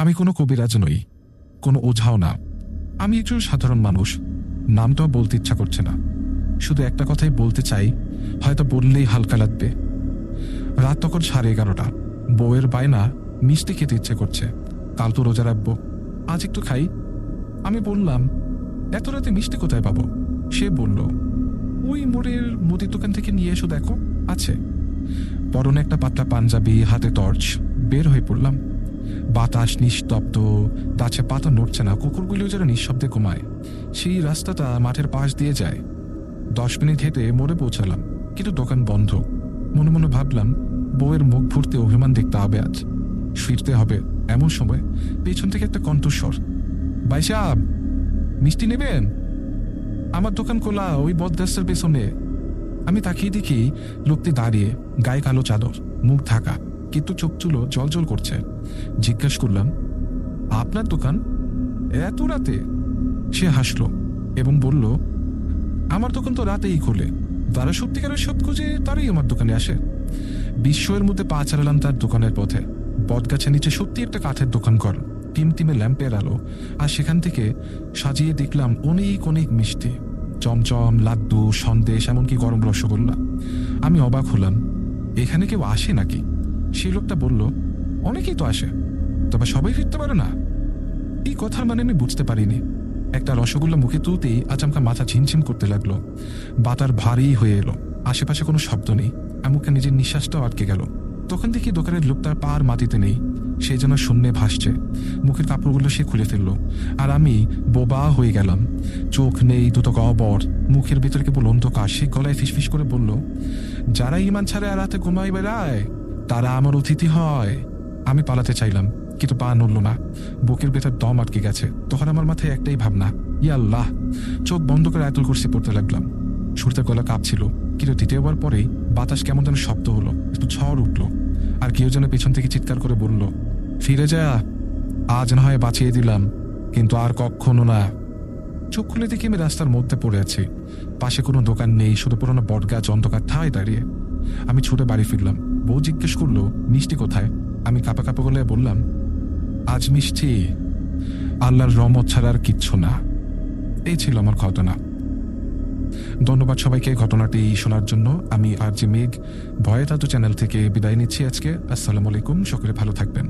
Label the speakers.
Speaker 1: আমি কোনো কবিরাজ নই, কোনো ওঝাও না। আমি একজন সাধারণ মানুষ, নামটাও বলতে ইচ্ছা করছে না। শুধু একটা কথাই বলতে চাই, হয়তো বললেই হালকা লাগবে। রাত তখন সাড়ে এগারোটা। বউয়ের বায়না মিষ্টি খেতে ইচ্ছে করছে। কাল তো রোজা রাখব, আজ একটু খাই। আমি বললাম, এত রাতে মিষ্টি কোথায় পাবো? সে বলল, ওই মোড়ের মুদির দোকান থেকে নিয়ে এসো দেখো, আছে। পরনে একটা পাতলা পাঞ্জাবি, হাতে টর্চ, বের হয়ে পড়লাম। বাতাস নিস্তব্ধ, গাছে পাতা নড়ছে না, কুকুরগুলিও যেন নিঃশব্দে ঘুমায়। সেই রাস্তাটা মাঠের পাশ দিয়ে যায়। দশ মিনিট হেঁটে মোড়ে পৌঁছালাম, কিন্তু দোকান বন্ধ। মনে মনে ভাবলাম, বউয়ের মুখ ভরতে অভিমান দেখতে হবে আজ। ফিরতে হবে এমন সময়, পেছন থেকে একটা কণ্ঠস্বর। ভাই সাহেব, মিষ্টি নেবেন? আমার দোকান খোলা, ওই বদদাসের পেছনে। আমি তাকিয়ে দেখি লোকটি দাঁড়িয়ে, গায়ে কালো চাদর, মুখ ঢাকা। কিন্তু চোখ চুলো জল জল করছে। জিজ্ঞেস করলাম, আপনার দোকান? এত রাতে। সে হাসলো এবং বলল, আমার দোকান তো রাতেই খোলে। যারা সত্যিকারের সব খুঁজে তারাই আমার দোকানে আসে। বিস্ময়ের মধ্যে পা চালালাম তার দোকানের পথে। বটগাছের নিচে সত্যি একটা কাঠের দোকান কর টিমটিমে ল্যাম্পের আলো, আর সেখান থেকে সাজিয়ে দেখলাম অনেক অনেক মিষ্টি। চমচম, লাড্ডু, সন্দেশ, এমনকি গরম রসগোল্লা। আমি অবাক হলাম, এখানে কেউ আসে নাকি? সেই লোকটা বলল, অনেকেই তো আসে, তবে সবাই ফিরতে পারে না? এই কথার মানে আমি বুঝতে পারিনি। একটা রসগোল্লা মুখে তুলতেই আচমকা মাথা ঝিমঝিম করতে লাগল। বাতার ভারী হয়ে এলো। আশেপাশে কোনো শব্দ নেই। এমনকি নিজের নিঃশ্বাসটাও আটকে গেল। তখন দেখি দোকানের লোক তার পার মাটিতে নেই। সে যেন শূন্যে ভাসছে। মুখের কাপড়গুলো সে খুলে ফেলল। আর আমি বোবা হয়ে গেলাম। চোখ নেই, দুটো গবর মুখের ভিতরে কেবল অন্ধকার। সে গলায় ফিসফিস করে বলল, যারা ইমান ছাড়ে আর রাতে ঘুমাই বেড়ায় তারা আমার অতিথি হয়। আমি পালাতে চাইলাম, কিন্তু পা নড়ল না। বুকের ভেতর দম আটকে গেছে। তখন আমার মাথায় একটাই ভাবনা, ইয়া আল্লাহ! চোখ বন্ধ করে আয়তুল কুরসি পড়তে লাগলাম। সুরতে গলা কাঁপছিল, কিন্তু দ্বিতীয়বার পরেই বাতাস কেমন যেন শব্দ হলো, একটু ঝড় উঠল। আর কেউ যেন পেছন থেকে চিৎকার করে বলল, ফিরে যা, আজ না হয় বাঁচিয়ে দিলাম, কিন্তু আর কখনো না। চোখ খুলে দেখি আমি রাস্তার মধ্যে পড়ে আছি। পাশে কোনো দোকান নেই, শুধু পুরোনো বটগাছ অন্ধকার ঠায় দাঁড়িয়ে। আমি ছুটে বাড়ি ফিরলাম। বউ জিজ্ঞেস করল, মিষ্টি কোথায়? আমি কাপা কাপা গলায় বললাম, আজ মিষ্টি। আল্লাহর রমত ছাড়ার কিচ্ছু না। এই ছিল আমার ঘটনা। ধন্যবাদ সবাইকে ঘটনাটি শোনার জন্য। আমি আর জি মেঘ ভয়ে চ্যানেল থেকে বিদায় নিচ্ছি আজকে। আসসালামু আলাইকুম। সকলে ভালো থাকবেন।